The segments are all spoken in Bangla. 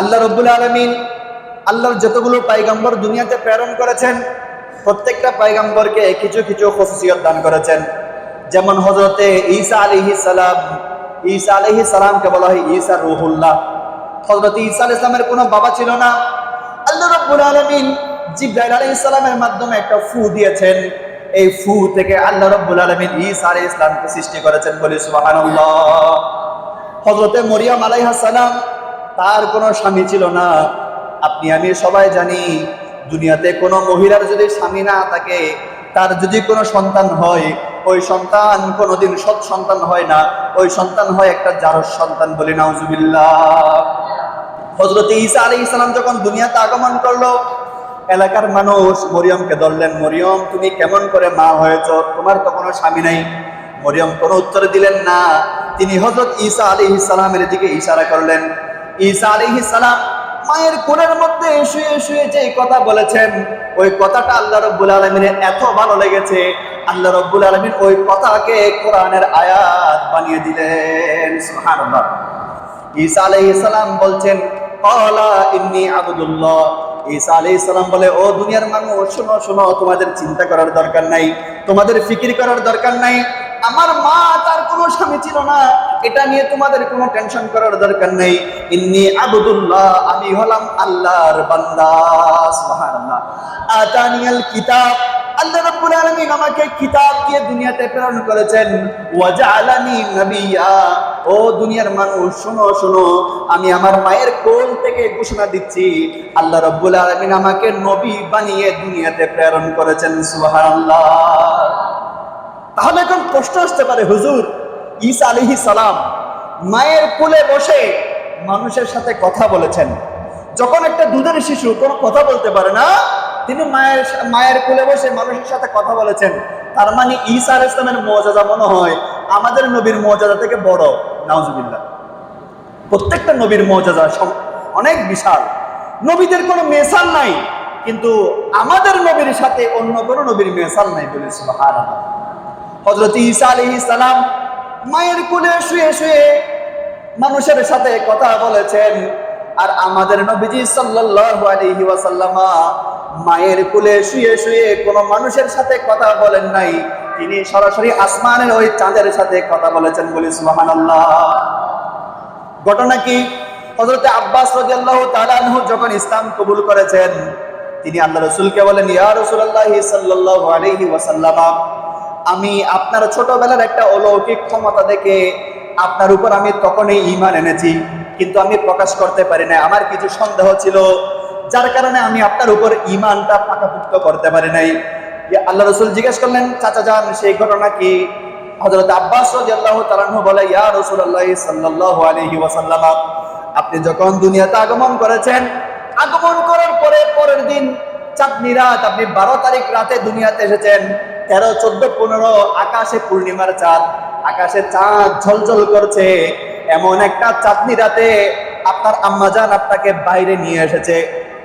আল্লাহ রব্বুল আলমিন আল্লাহর যতগুলো পাইগাম্বর দুনিয়াতে প্রেরণ করেছেন, প্রত্যেকটা পাইগাম্বরকে কিছু কিছু খসিয়ত দান করেছেন। যেমন হজরতে ঈসা আলিহি সালাম, ঈসা আলিহি সালামকে বলা হয় ঈসা রুহুল্লাহ। হজরত ঈসা আল ইসলামের কোনো বাবা ছিল না। আল্লাহ রব্বুল আলমিন জিব্রাইল আলাইহিস সালামের মাধ্যমে একটা ফু দিয়েছেন। এই ফু থেকে আল্লাহ রব্বুল আলমিন ঈসা আলাইহিস ইসলামকে সৃষ্টি করেছেন বলি সুবহানাল্লাহ। হজরতে মরিয়াম আলাইহা সালাম তার কোনো স্বামী ছিল না। আপনি, আমি সবাই জানি, দুনিয়াতে কোনো মহিলার যদি স্বামী না থাকে, তার যদি কোনো সন্তান হয়, ওই সন্তান কোনোদিন সৎ সন্তান হয় না। ওই সন্তান হয় একটা জারস সন্তান বলি, নাউজুবিল্লাহ। হজরত ঈসা আলী ইসলাম যখন দুনিয়াতে আগমন করল, এলাকার মানুষ মরিয়মকে ধরলেন, মরিয়ম, তুমি কেমন করে মা হয়েছ? তোমার তো কোনো স্বামী নাই। মরিয়ম কোনো উত্তর দিলেন না। তিনি হজরত ঈসা আলী ইসলামের দিকে ইশারা করলেন ঈসা আলী ইসলাম মায়ের কোলের মধ্যে শুয়ে শুয়ে যে কথা বলেছেন, ওই কথাটা আল্লাহ রব্বুল আলমিনের এত ভালো লেগেছে। আল্লাহ রব্বুল আলমিন ওই কথাকে কোরআনের আয়াত বানিয়ে দিলেন। ঈসা আলাইহিস সালাম বলছেন ক্বালা ইন্নী আবদুল্লাহ। ঈসা আলাইহিস সালাম বলে, ও দুনিয়ার মানুষ, শোনো শোনো, তোমাদের চিন্তা করার দরকার নাই, তোমাদের ফিকির করার দরকার নাই। আমার মা তার কোনো স্বামী ছিল না এটা নিয়ে তোমাদের কোনো টেনশন করার দরকার নেই। ইন্নি আবদুল্লাহ, আমি হলাম আল্লাহর বান্দা, সুবহানাল্লাহ। আতানিয়াল কিতাব, আল্লাহ রাব্বুল আলামিন আমাকে কিতাব দিয়ে দুনিয়াতে প্রেরণ করেছেন। ওয়াজআলানি নবিয়্যা ও দুনিয়ার মানুষ, শোনো শোনো, আমি আমার মায়ের কোল থেকে ঘোষণা দিচ্ছি। আল্লাহ রাব্বুল আলামিন আমাকে নবী বানিয়ে দুনিয়াতে প্রেরণ করেছেন, সুবহানাল্লাহ। তাহলে এখন প্রশ্ন আসতে পারে, হুজুর ঈসা আলাইহিস সালাম মায়ের কুলে বসে মানুষের সাথে কথা বলেছেন। যখন একটা দুধের শিশু কোনো কথা বলতে পারে না, তিনি মায়ের মায়ের কুলে বসে মানুষের সাথে কথা বলেছেন। তার মানে ঈসা আলাইহিস ইসলামের মর্যাদা মনে হয় আমাদের নবীর মর্যাদা থেকে বড়। নাউজুবিল্লাহ। প্রত্যেকটা নবীর মর্যাদা অনেক বিশাল। নবীদের কোনো মেসাল নাই, কিন্তু আমাদের নবীর সাথে অন্য কোনো নবীর মেসাল নাই বলে সুবহানাল্লাহ। হজরত ঈসা আলাইহিস সালাম মায়ের কোলে শুয়ে শুয়ে মানুষের সাথে কথা বলেছেন। আর আমাদের নবীজি সাল্লাল্লাহু আলাইহি মায়ের কোলে শুয়ে শুয়ে কোনো মানুষের সাথে কথা বলেন নাই। তিনি সরাসরি আসমানের ওই চাঁদের সাথে কথা বলেছেন বলি সুবহানাল্লাহ। ঘটনা কি? হযরতে আব্বাস রাদিয়াল্লাহু তাআলা আনহু যখন ইসলাম কবুল করেছেন, তিনি আল্লাহ রাসূলকে বলেন, ইয়া রাসূলুল্লাহ সাল্লাল্লাহু আলাইহি ওয়াসাল্লাম আমি আপনার ছোটবেলার একটা অলৌকিক ক্ষমতা দেখে আপনার উপর আমি তখনই ঈমান এনেছি, কিন্তু আমি প্রকাশ করতে পারি না আমার কিছু সন্দেহ ছিল, যার কারণে আমি আপনার উপর ঈমানটা পাকাপুক্ত করতে পারি নাই। আল্লাহ রসুল জিজ্ঞেস করলেন, চাচা যান সেই ঘটনা কি? হযরত আব্বাস বলে, ইয়া রাসূলুল্লাহ সাল্লাল্লাহু আলাইহি ওয়াসাল্লাম, আপনি যখন দুনিয়াতে আগমন করেছেন, আগমন করার পরে পরের দিন চাঁদনি রাত, আপনি বারো তারিখ রাতে দুনিয়াতে এসেছেন। তেরো, চোদ্দ, পনেরো, আকাশে পূর্ণিমার চাঁদ। আকাশে চাঁদ ঝলঝল করছে। এমন একটা চাঁদনি রাতে আপনার আম্মাজান আপনাকে বাইরে নিয়ে এসেছে।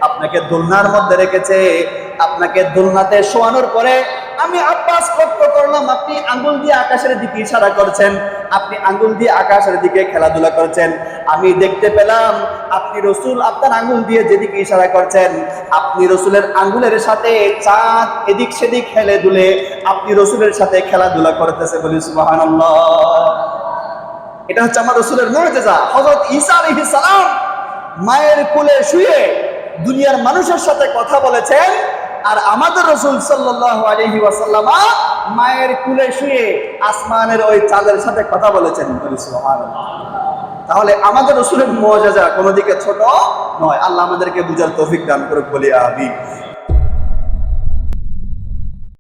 আপনাকে দোলনার মধ্যে রেখেছে। আপনাকে দোলনাতে শোয়ানোর পরে আমি আব্বাস লক্ষ্য করলাম, আপনি আঙ্গুল দিয়ে আকাশের দিকে ইশারা করছেন, আপনি আঙ্গুল দিয়ে আকাশের দিকে খেলাধুলা করছেন। আমি দেখতে পেলাম, আপনি রসুল আপনার আঙ্গুল দিয়ে যেদিকে ইশারা করছেন, আপনি রসুলের আঙ্গুলের সাথে চাঁদ এদিক সেদিক খেলে দুলে আপনি রসুলের সাথে খেলাধুলা করতেছে বলি সুবহানাল্লাহ। এটা হচ্ছে আমার রসুলের মর্যাদা হযরত ঈসা আলাইহিস সালাম। মায়ের কোলে শুয়ে দুনিয়ার মানুষের সাথে কথা বলেছেন আর আমাদের রসুল আলাইহি ওয়াসাল্লামা মায়ের কুলে শুয়ে আসমানের ওই চাঁদের সাথে কথা বলেছেন। বলি তাহলে আমাদের রসুলের মজা যা কোনোদিকে ছোট নয়। আল্লাহ আমাদেরকে বুঝার তৌফিক দান করুক, বলি আমি